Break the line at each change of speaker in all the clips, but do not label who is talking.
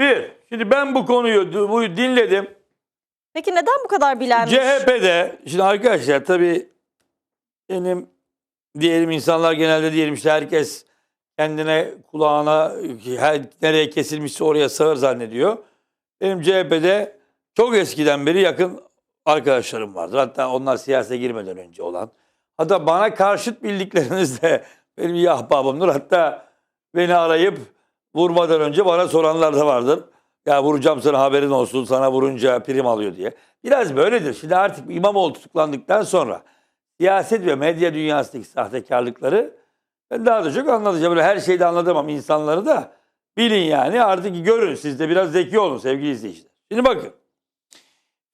Bir, şimdi ben bu konuyu bu dinledim.
Peki neden bu kadar bilenmiş?
CHP'de, şimdi arkadaşlar tabii benim diyelim insanlar genelde diyelim işte herkes kendine kulağına her, nereye kesilmişse oraya sağır zannediyor. Benim CHP'de çok eskiden beri yakın arkadaşlarım vardır. Hatta onlar siyasete girmeden önce olan. Hatta bana karşıt bildikleriniz de benim iyi ahbabımdır. Hatta beni arayıp vurmadan önce bana soranlar da vardır. Ya vuracağım sana haberin olsun sana vurunca prim alıyor diye. Biraz böyledir. Şimdi artık İmamoğlu tutuklandıktan sonra siyaset ve medya dünyasındaki sahtekarlıkları ben daha da çok anlatacağım. Böyle her şeyi de anlatamam insanları da bilin yani artık görün. Siz de biraz zeki olun sevgili izleyiciler. Şimdi bakın.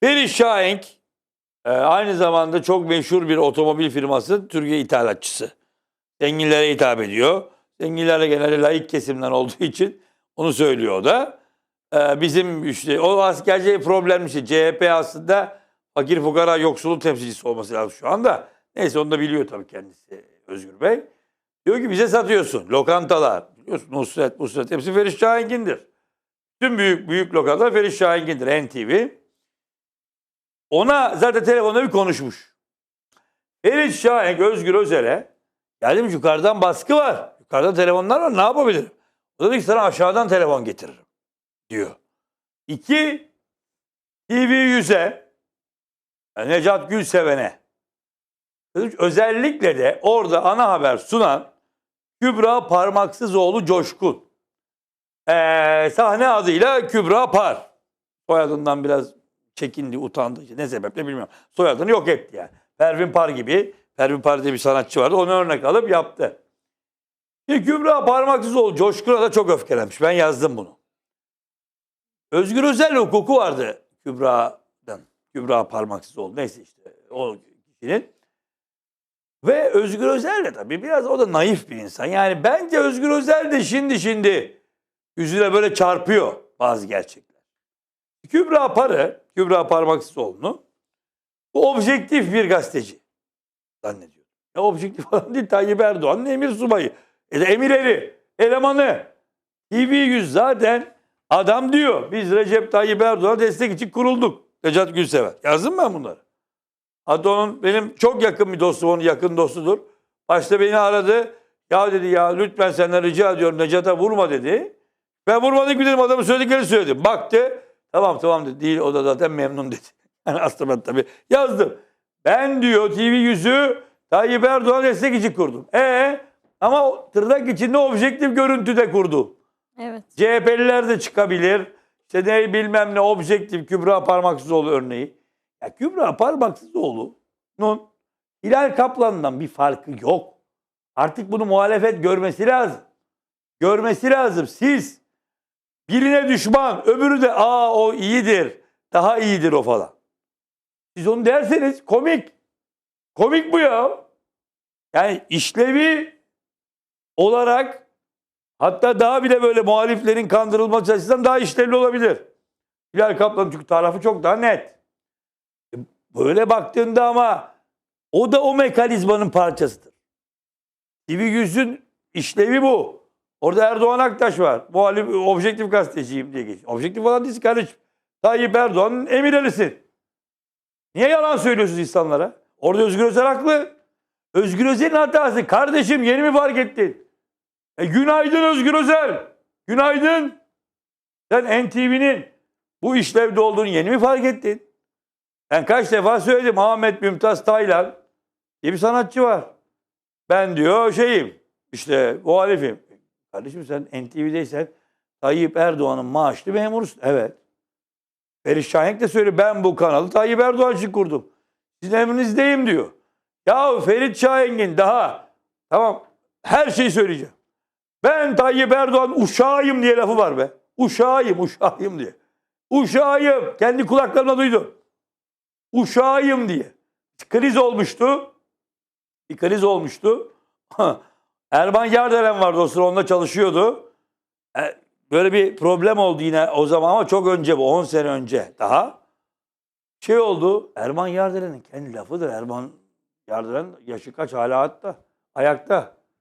Ferit Şahenk e, aynı zamanda çok meşhur bir otomobil firması Türkiye ithalatçısı. Zenginlere hitap ediyor. Zenginlerle genelde layık kesimden olduğu için onu söylüyor da. E, bizim işte o askerce problem işte CHP aslında fakir fukara yoksulun temsilcisi olması lazım şu anda. Neyse onu da biliyor tabii kendisi Özgür Bey. Diyor ki bize satıyorsun. Lokantalar. Biliyorsun Nusret, Nusret hepsi Ferit Şahingin'dir. Tüm büyük büyük lokantalar Ferit Şahingin'dir. NTV. Ona zaten telefonda bir konuşmuş. Ferit Şahin Özgür Özel'e ya yukarıdan baskı var. Yukarıdan telefonlar var ne yapabilirim? O da dedi ki sana aşağıdan telefon getiririm diyor. İki TV100'e yani Necat Gülseven'e özellikle de orada ana haber sunan Kübra Parmaksızoğlu Coşkun. Ee, sahne adıyla Kübra Par. Soyadından biraz çekindi, utandı. Ne sebeple bilmiyorum. Soyadını yok etti yani. Pervin Par gibi. Pervin Par diye bir sanatçı vardı. Onu örnek alıp yaptı. Şimdi Kübra Parmaksızoğlu Coşkun'a da çok öfkelenmiş. Ben yazdım bunu. Özgür Özel hukuku vardı Kübra'dan. Kübra Parmaksızoğlu. Neyse işte o kişinin. Ve Özgür Özel de tabii biraz o da naif bir insan. Yani bence Özgür Özel de şimdi şimdi yüzüne böyle çarpıyor bazı gerçekler. Kübra Parı, Kübra Parmaksızoğlu'nu bu objektif bir gazeteci zannediyor. Ya objektif falan değil Tayyip Erdoğan'ın emir subayı. E de emirleri, elemanı. TV100 zaten adam diyor. Biz Recep Tayyip Erdoğan'a destek için kurulduk. Necat Gülsever. Yazdım ben bunları. Hatta onun benim çok yakın bir dostum, onun yakın dostudur. Başta beni aradı. Ya dedi ya lütfen senden rica ediyorum Necat'a vurma dedi. Ben vurmadık dedim adamın söylediklerini söyledim. Baktı. Tamam tamam dedi. Değil o da zaten memnun dedi. Yani aslında ben tabii yazdım. Ben diyor TV yüzü Tayyip Erdoğan destek için kurdum. E ama tırnak içinde objektif görüntüde kurdu.
Evet.
CHP'liler de çıkabilir. İşte ne bilmem ne objektif Kübra Parmaksızoğlu örneği. Ya Kübra Parmaksızoğlu'nun Hilal Kaplan'dan bir farkı yok. Artık bunu muhalefet görmesi lazım. Görmesi lazım. Siz birine düşman, öbürü de aa o iyidir, daha iyidir o falan. Siz onu derseniz komik. Komik bu ya. Yani işlevi olarak hatta daha bile böyle muhaliflerin kandırılması açısından daha işlevli olabilir. Hilal Kaplan çünkü tarafı çok daha net. E, Böyle baktığında ama o da o mekanizmanın parçasıdır. TV100'ün işlevi bu. Orada Erdoğan Aktaş var. Muhalif, objektif gazeteciyim diye geçiyor. Objektif falan değilsin kardeşim. Tayyip Erdoğan'ın emirlerisin. Niye yalan söylüyorsunuz insanlara? Orada Özgür Özel haklı. Özgür Özel'in hatası. Kardeşim yeni mi fark ettin? E, günaydın Özgür Özel. Günaydın. Sen NTV'nin bu işlevde olduğunu yeni mi fark ettin? Ben kaç defa söyledim. Ahmet Mümtaz Taylan diye bir sanatçı var. Ben diyor şeyim işte muhalifim. Kardeşim sen NTV'deysen Tayyip Erdoğan'ın maaşlı memurusun. Evet. Ferit Şahenk de söylüyor ben bu kanalı Tayyip Erdoğan için kurdum. Sizin emrinizdeyim diyor. Ya Ferit Şahenk'in daha tamam her şeyi söyleyeceğim. Ben Tayyip Erdoğan uşağıyım diye lafı var be. Uşağıyım, uşağıyım diye. Uşağıyım. Kendi kulaklarımla duydum. Uşağıyım diye. Kriz olmuştu. Bir kriz olmuştu. Erman Yardelen vardı o sıra onunla çalışıyordu. E, Böyle bir problem oldu yine o zaman ama çok önce bu 10 sene önce daha. Şey oldu Erman Yardelen'in kendi lafıdır. Erman Yardelen yaşı kaç hala hatta ayakta.